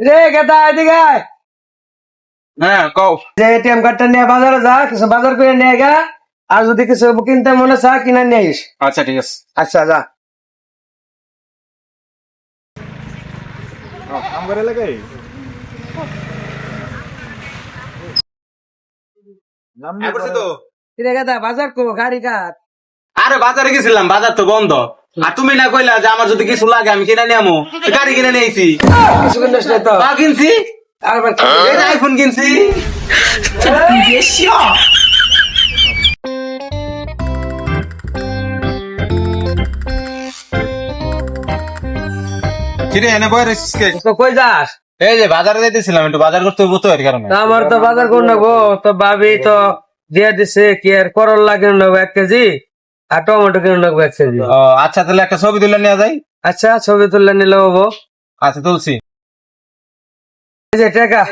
রে গেদা এদিকে আয়। হ্যাঁ কও। যে এটিএম কার্ডটা নিয়ে বাজারে যা কিছু বাজার করে নিয়ে গা আর যদি কিছু কিনতে মনে চা কিনে নিয়ে আইস। আচ্ছা ঠিক আছে। আচ্ছা যা। আমার এলাকায় তো। রে গেদা বাজার কো গাড়ি কাট আরে বাজারে গেছিলাম বাজার তো বন্ধ। আর তুমি না কইলা যে আমার যদি কিছু লাগে আমি কিনে নিয়ে আমো। গাড়ি কিনে নিয়েছি কিছু কিনিস না তো। কিনছি? আর এই যে আইফোন কিনছি। কিরে এনে বই রেছিস কে? তো কই যাস? এই যে বাজারে যাইতেছিলাম একটু বাজার করতে হইব তো এর কারণে। আমার তো বাজার করে তো ভাবি তো দিয়ে দিছে কি আর করল্লা কিনে নেব এক কেজি? আর টমেটো কিনে লাগবে এক কেজি। ও আচ্ছা তাহলে একটা ছবি তুলে নেওয়া যায় আচ্ছা ছবি তুলে নিলে হব। আচ্ছা তুলছি। এই যে টাকা।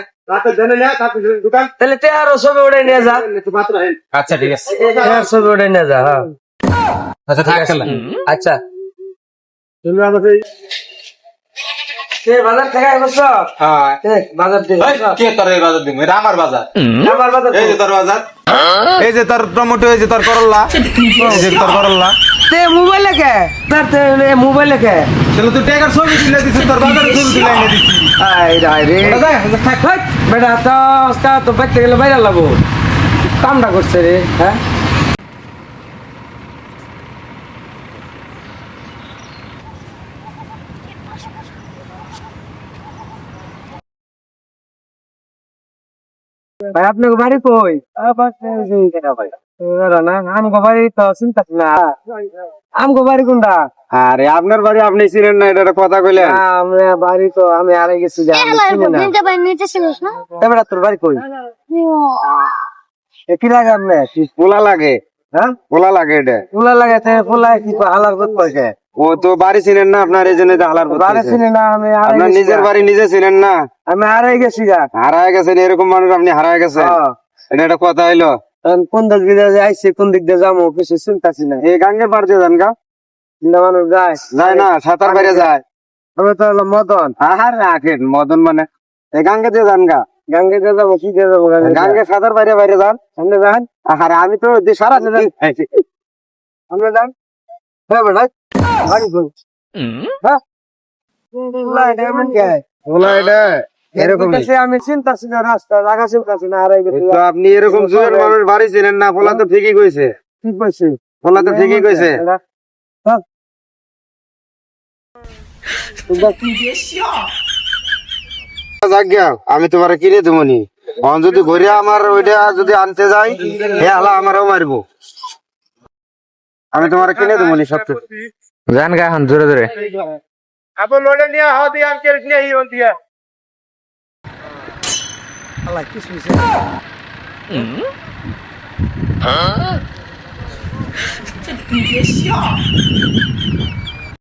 তাহলে তেরো ছবি উড়ে নিয়ে যা। আচ্ছা ঠিক আছে। তেরো ছবি উড়ে নিয়ে যা হ্যাঁ। আচ্ছা আচ্ছা। তুমি বাজার থেকে বসছ হ্যাঁ। বাজার এই, কে তোর এই বাজার দিব? এটা আমার বাজার। আমার বাজার এই যে তোর বাজার। এই যে তোর টমেটো এই যে তোর করল্লা এই যে তোর করল্লা তে মোবাইলে কে তার তে মোবাইলে কে তাহলে তুই টাকার ছবি তুলে দিছিস তোর বাজার ছবি তুলে এনে দিছিস। আই রাই রে। থাক। বেটা তো তা তো বাইতে গেলে বাইরে লাগবো। কামটা করছে রে হ্যাঁ? ভাই আপনাকে বাড়ি কই? আমগো বাড়ি তো চিন্তা না। আমগো বাড়ি কোনটা? আরে আপনার বাড়ি আপনি ছিলেন না এটা কথা কইলেন। আমরা বাড়ি তো আমি আরে গেছি তোর বাড়ি কই? কি লাগে আপনি পোলা লাগে। হ্যাঁ? পোলা লাগে এটা। ফুলা লাগাতে ফুলা কি হালার করতে পারছে ও তো বাড়ি ছিলেন না আপনার এই জন্য হালার বাড়ি। চিনি না আমি আপনার নিজের বাড়ি নিজে ছিলেন না? আমি হারাই গেছি গা। হারায় গেছেন এরকম মানুষ আপনি হারায় গেছেন? হ্যাঁ। এটা একটা কথা হইল। কোন দিক দিয়ে আইসি কোন দিক দিয়ে যাব কিছু চিন্তাছি না। এই গাঙ্গে পার দিয়ে যান গা। চিন্তা মানুষ যায়। যায় না সাঁতার বাইরে যায়। আমি তো হলো মদন। আহার রাখেন মদন মানে। এই গাঙ্গে দিয়ে যান গা। গাঙ্গে দিয়ে যাব কি দিয়ে যাব গাঙ্গে গাঙ্গে সাঁতার বাইরে বাইরে যান। সামনে যান। আহারে আমি তো সারা দিন সামনে যান। হ্যাঁ বেটা। হ্যাঁ। এরকম আমি রাস্তা গেছি আপনি এরকম মানুষ বাড়ি ছিলেন না ফলা তো ঠিকই কইছে। ঠিক ফলা তো ঠিকই কইছে। আমি তোমার কিনে দেবো নি। যদি ঘুরে আমার ওইটা যদি আনতে যাই হে হালা আমারও মারবো। আমি তোমার কিনে দেবো নি সত্যি জান গা এখন জোরে জোরে। আবো লোডে নিয়ে হাওয়া দিয়ে আমি কেড়ে নিয়ে আল্লাহ কি শুইছে